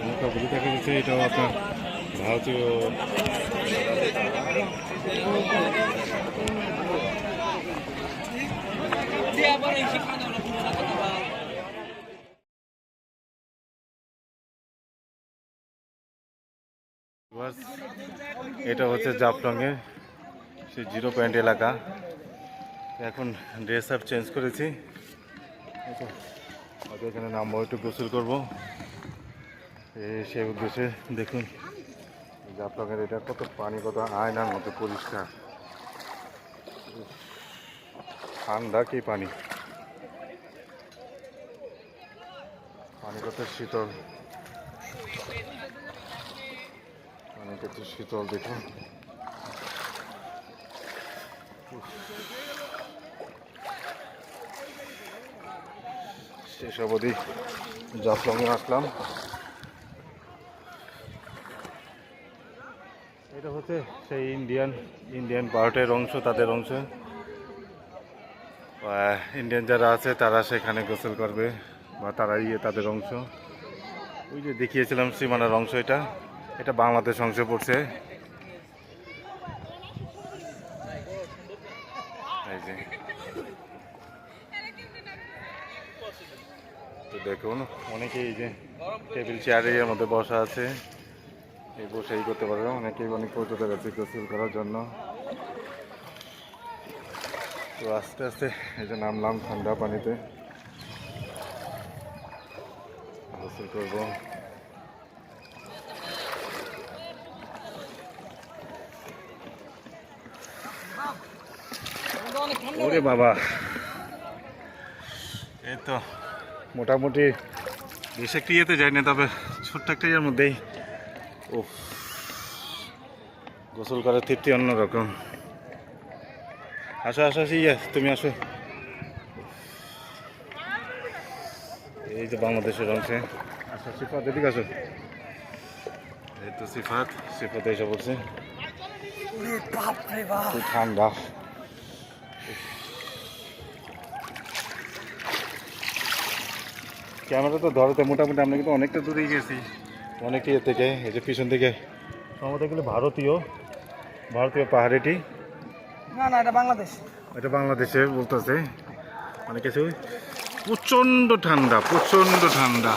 নৌকাগুলি দেখা যাচ্ছে এটাও আপনার ভারতীয় বাস, এটা হচ্ছে জাফলংয়ের সেই জিরো পয়েন্ট এলাকা। এখন ড্রেস আপ চেঞ্জ করেছি। হয়তো এখানে নামবো একটু গোসল করব। সেই উদ্দেশ্যে দেখুন জাফলংয়ের এটা কত পানি, কত আয়নার মতো পরিষ্কার। ঠান্ডা কি পানি? পানি কত শীতল। পানি কত শীতল দেখুন। শেষ অবধি জাফলংয়ে আসলাম। এটা হচ্ছে সেই ইন্ডিয়ান ইন্ডিয়ান পার্টের অংশ, তাদের অংশ। ইন্ডিয়ান যারা আছে, তারা সেখানে গোসল করবে, বা তারা ইয়ে তাদের অংশ। ওই যে দেখিয়েছিলাম সীমানার অংশ এটা। এটা বাংলাদেশ অংশ পড়ছে এই যে তো দেখুন, অনেকেই এই যে টেবিল চেয়ারের মধ্যে বসা আছে। এই বসে এই করতে পারবে। অনেকেই অনেক পর্যটক আছে গোসল করার জন্য। তো আস্তে আস্তে এই যে নামলাম ঠান্ডা পানিতে। গোসল করব। ওরে বাবা। এই তো মোটামুটি বেশ একটি ইয়েতে যাই না তবে ছোট্ট একটা ইয়ের মধ্যেই। ও গোসল করার তৃপ্তি অন্যরকম। আসো আসো আসো ইয়ে তুমি আসো। এই যে বাংলাদেশের অংশে। আসো সিফাত এদিকে আসো। এই তো সিফাত সিফাত এসে পড়ছে। ঠান্ডা। ক্যামেরা তো ধরতে মোটামুটি আমরা কিন্তু অনেকটা দূরেই গেছি। অনেকটা ইয়ে থেকে এই যে পিছন থেকে আমাদের এগুলো ভারতীয় ভারতীয় পাহাড়িটি। না না এটা বাংলাদেশ। এটা বাংলাদেশে বলতেছে। অনেক কিছু প্রচণ্ড ঠান্ডা প্রচণ্ড ঠান্ডা।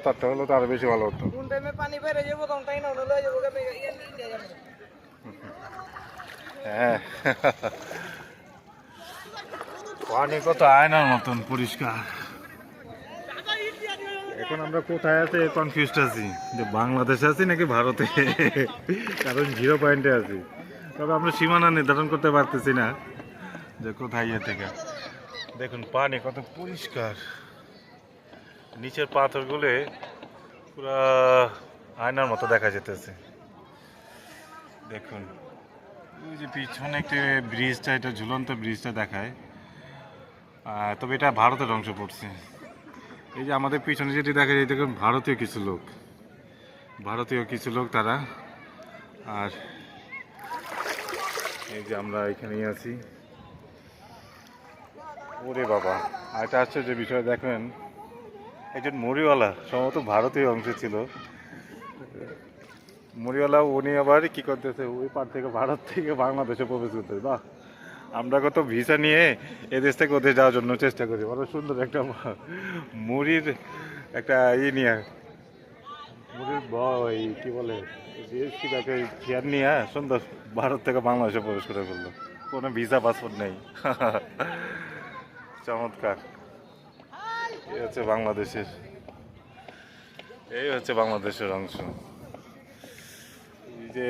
সাত আটটা হলো তো আরও বেশি ভালো হতো। কোন টাইমে পানি বেড়ে যাব তখন টাইম হলো লয়ে যাব গাবে নিয়ে যাব। হ্যাঁ। পানি কত আয়নার মতন পরিষ্কার। এখন আমরা কোথায় আছি? কনফিউজড আছি। যে বাংলাদেশে আছি নাকি ভারতে? কারণ জিরো পয়েন্টে আছি। তবে আমরা সীমানা নির্ধারণ করতে পারতেছি না যে কোথায় ইয়ে থেকে। দেখুন পানি কত পরিষ্কার। নিচের পাথরগুলো পুরা আয়নার মতো দেখা যেতেছে। দেখুন ওই যে পিছনে একটা ব্রিজটা, এটা ঝুলন্ত ব্রিজটা দেখায়। তবে এটা ভারতের অংশ পড়ছে। এই যে আমাদের পিছনে যেটি দেখা যায়, দেখুন, ভারতীয় কিছু লোক। ভারতীয় কিছু লোক তারা। আর এই যে আমরা এখানেই আছি। ওরে বাবা, আর এটা আশ্চর্য বিষয়, দেখেন একজন মরিওয়ালা সম্ভবত ভারতীয় অংশে ছিল। মরিওয়ালা উনি আবার কি করতেছে? ওই পার থেকে ভারত থেকে বাংলাদেশে প্রবেশ করতেছে। বাহ! আমরা কত ভিসা নিয়ে এদেশ থেকে ওদের যাওয়ার জন্য চেষ্টা করি। বড় সুন্দর একটা মুড়ির একটা ই নিয়ে। মুড়ির বই কি বলে? জিএসটি ব্যাগে চেয়ার নিয়ে সুন্দর ভারত থেকে বাংলাদেশে প্রবেশ করে ফেলল। কোনো ভিসা পাসপোর্ট নেই। চমৎকার। এই হচ্ছে বাংলাদেশের এই হচ্ছে বাংলাদেশের অংশ এই যে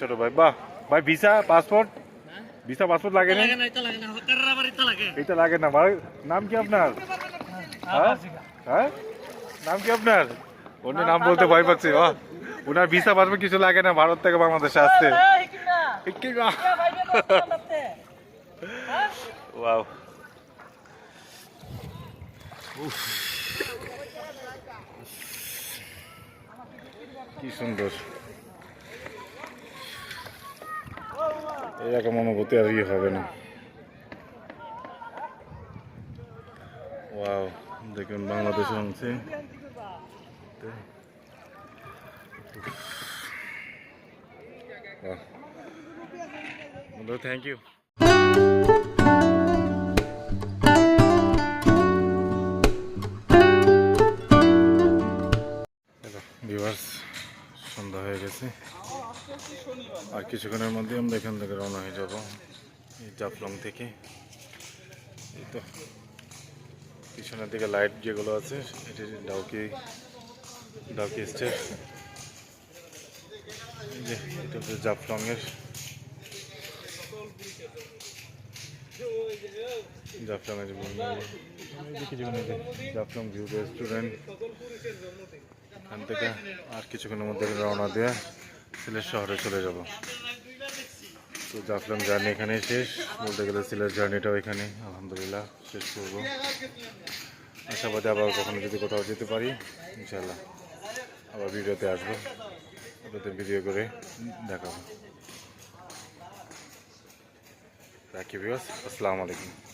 ছোট ভাই বাহ ভাই ভিসা পাসপোর্ট ভিসা পাসপোর্ট লাগে না এটা লাগে না ভাই নাম কি আপনার হ্যাঁ? হ্যাঁ নাম কি আপনার অন্য নাম বলতে ভয় পাচ্ছি বাহ ওনার ভিসা পাসপোর্ট কিছু লাগে না ভারত থেকে বাংলাদেশে আসতে কি? ওয়াও। কি সুন্দর এরকম অনুভূতি আর ইয়ে হবে না ওয়াও দেখুন বাংলাদেশের অংশে থ্যাংক ইউ ভিউয়ার্স, সন্ধ্যা হয়ে গেছে। আর কিছুক্ষণের মধ্যে আমরা এখান থেকে রওনা হয়ে যাব এই জাফলং থেকে। এই তো, পিছনের দিকে লাইট যেগুলো আছে, এটি ডাউকি ডাউকি স্টেট। যে, এটা হচ্ছে জাফলংয়ের। জাফলংয়ের জাফলং ভিউ রেস্টুরেন্ট। এখান থেকে আর কিছুক্ষণের মধ্যে রওনা দিয়ে সিলেট শহরে চলে যাব। তো জাফলং জার্নি এখানেই শেষ। বলতে গেলে সিলেট জার্নিটাও এখানে। আলহামদুলিল্লাহ, শেষ করব। আশাবাদী আবার কখনো যদি কোথাও যেতে পারি ইনশাল্লাহ আবার ভিডিওতে আসব। আপনাদের ভিডিও করে দেখাবো। রাখি বিয়স আসসালামু আলাইকুম।